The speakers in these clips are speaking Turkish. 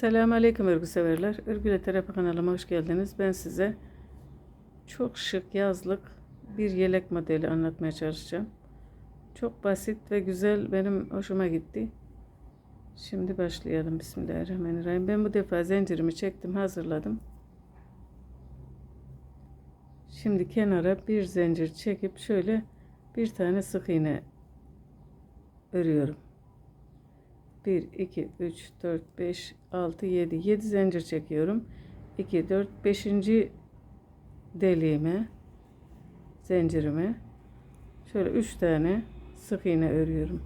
Selamun Aleyküm örgü severler. Örgüle Terapi kanalıma hoş geldiniz. Ben size çok şık yazlık bir yelek modeli anlatmaya çalışacağım. Çok basit ve güzel benim hoşuma gitti. Şimdi başlayalım. Bismillahirrahmanirrahim. Ben bu defa zincirimi çektim, hazırladım. Şimdi kenara bir zincir çekip şöyle bir tane sık iğne örüyorum. 1, 2, 3, 4, 5, 6, 7. 7 zincir çekiyorum. 2, 4, 5. deliğime, zincirime şöyle 3 tane sık iğne örüyorum.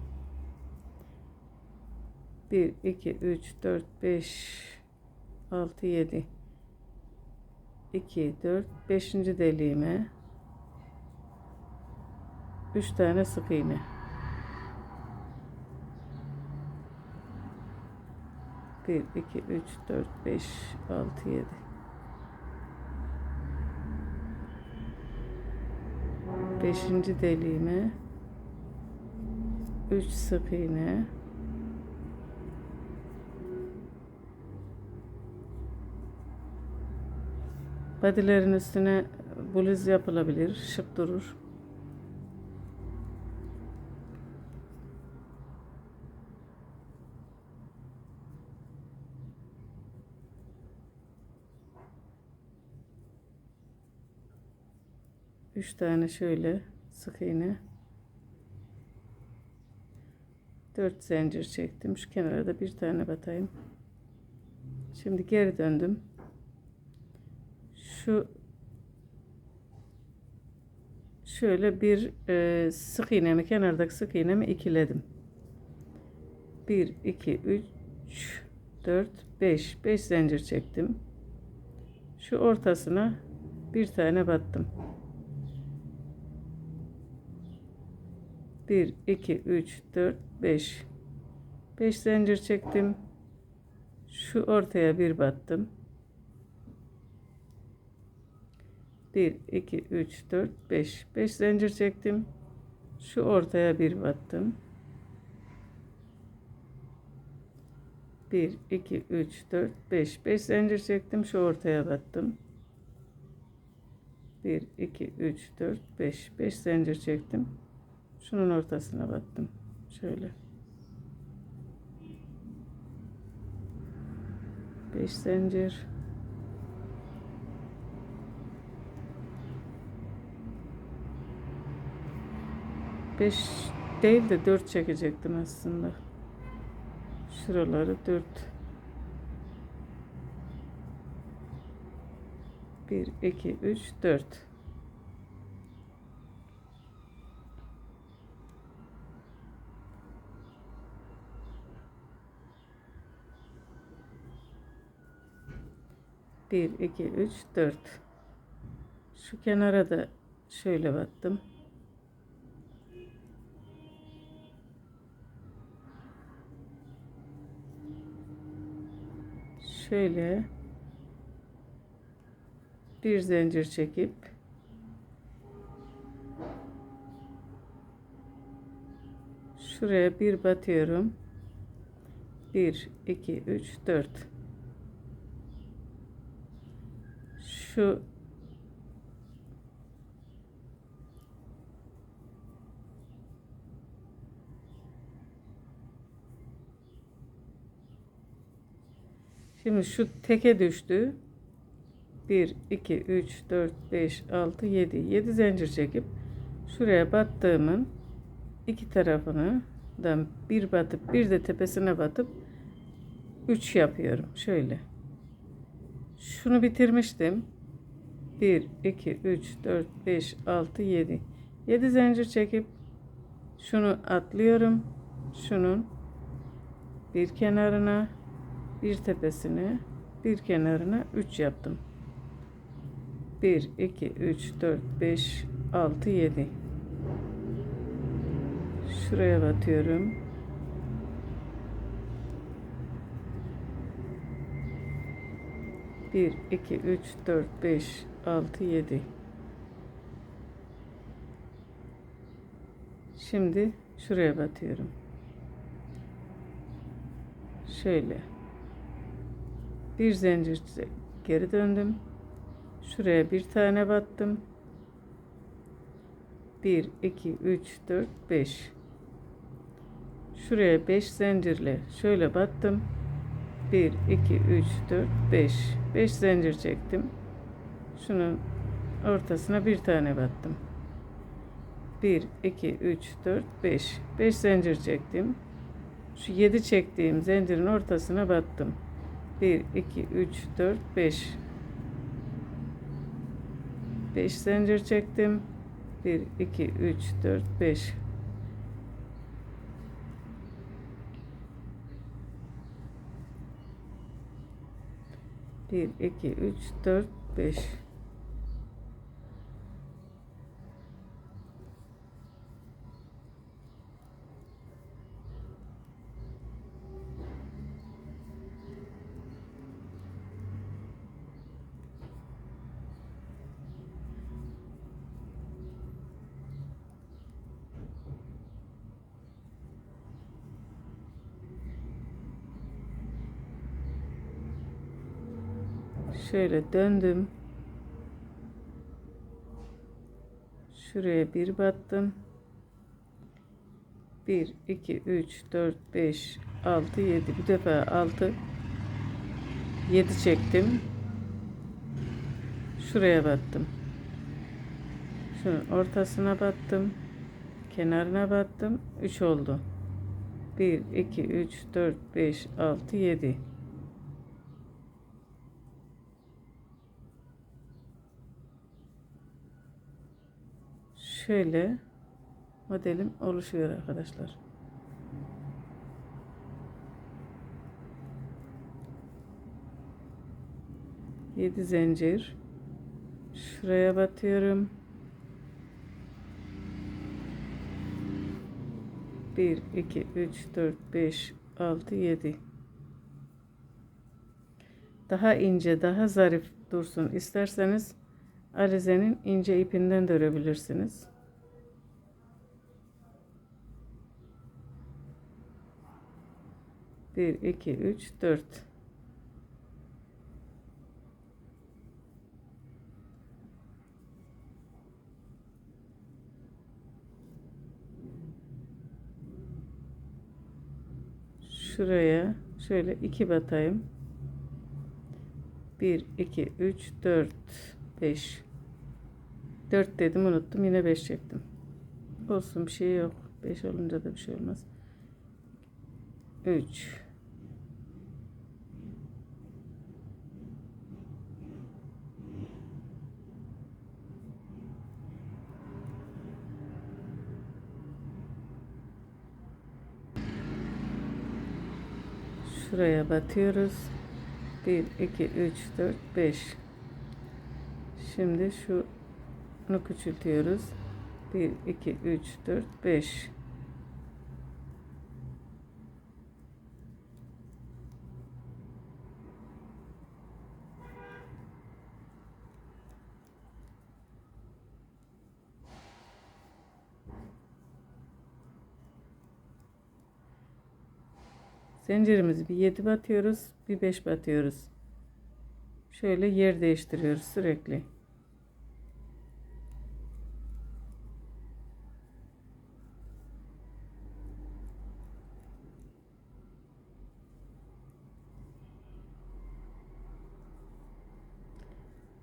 1, 2, 3, 4, 5, 6, 7. 2, 4, 5. deliğime 3 tane sık iğne. Bir, iki, üç, dört, beş, altı, yedi. Beşinci deliğime üç sık iğne. Badilerin üstüne bluz yapılabilir, şık durur. Üç tane şöyle sık iğne. Dört zincir çektim. Şu kenara da bir tane batayım. Şimdi geri döndüm. Şu şöyle bir e, sık iğnemi kenardaki sık iğnemi ikiledim. 1 2 3 4 5 5 zincir çektim. Şu ortasına bir tane battım. 1 2 3 4 5 5 zincir çektim. Şu ortaya bir battım. 1 2 3 4 5 5 zincir çektim. Şu ortaya bir battım. 1 2 3 4 5 5 zincir çektim. Şu ortaya battım. 1 2 3 4 5 5 zincir çektim. Şunun ortasına battım. Şöyle. 5 zincir. Beş değil de dört çekecektim aslında. Şuraları dört. Bir, iki, üç, dört. Bir, iki, üç, dört. Şu kenara da şöyle battım. Şöyle bir zincir çekip şuraya bir batıyorum. 1 2 3 4 şu Şimdi şu teke düştü. 1 2 3 4 5 6 7 7 zincir çekip şuraya battığımın iki tarafını da bir batıp bir de tepesine batıp 3 yapıyorum. Şöyle. Şunu bitirmiştim. 1, 2, 3, 4, 5, 6, 7. 7 zincir çekip şunu atlıyorum. Şunun bir kenarına, bir tepesine, bir kenarına 3 yaptım. 1, 2, 3, 4, 5, 6, 7. Şuraya batıyorum. Bir, iki, üç, dört, beş, altı, yedi. Şimdi şuraya batıyorum. Şöyle. Bir zincir geri döndüm. Şuraya bir tane battım. 1 2 3 4 5 Şuraya 5 zincirle şöyle battım. 1 2 3 4 5 5 zincir çektim. Şunun ortasına bir tane battım. 1 2 3 4 5 5 zincir çektim. Şu 7 çektiğim zincirin ortasına battım. 1 2 3 4 5 5 zincir çektim. 1 2 3 4 5 1 2 3 4 5 Şöyle döndüm. Şuraya bir battım. 1, 2, 3, 4, 5, 6, 7. Bir defa 6, 7 çektim. Şuraya battım. Şunun ortasına battım. Kenarına battım. 3 oldu. 1, 2, 3, 4, 5, 6, 7. şöyle modelim oluşuyor arkadaşlar. Yedi zincir. Şuraya batıyorum. Bir, iki, üç, dört, beş, altı, yedi. Daha ince, daha zarif dursun isterseniz alizenin ince ipinden de örebilirsiniz. Bir, iki, üç, dört. Şuraya şöyle iki batayım. Bir, iki, üç, dört, beş. Dört dedim unuttum yine beş çektim. Olsun bir şey yok. Beş olunca da bir şey olmaz. Üç. Şuraya batıyoruz. 1, 2, 3, 4, 5. Şimdi şunu küçültüyoruz. 1, 2, 3, 4, 5. Zincirimizi bir 7 batıyoruz, bir 5 batıyoruz. Şöyle yer değiştiriyoruz sürekli.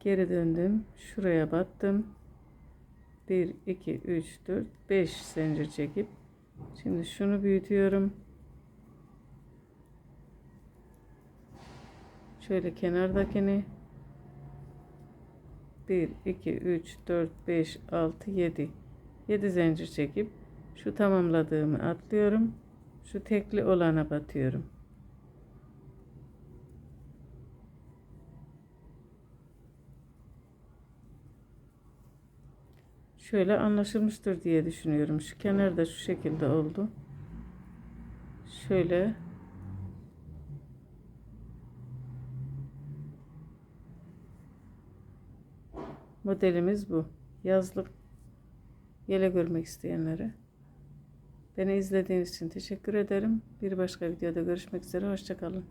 Geri döndüm. Şuraya battım. 1 2 3 4 5 zincir çekip şimdi şunu büyütüyorum. Şöyle kenardakini 1 2 3 4 5 6 7 7 zincir çekip şu tamamladığımı atlıyorum. Şu tekli olana batıyorum. Şöyle anlaşılmıştır diye düşünüyorum. Şu kenarda şu şekilde oldu. Şöyle Modelimiz bu. Yazlık yele görmek isteyenlere. Beni izlediğiniz için teşekkür ederim. Bir başka videoda görüşmek üzere. Hoşçakalın.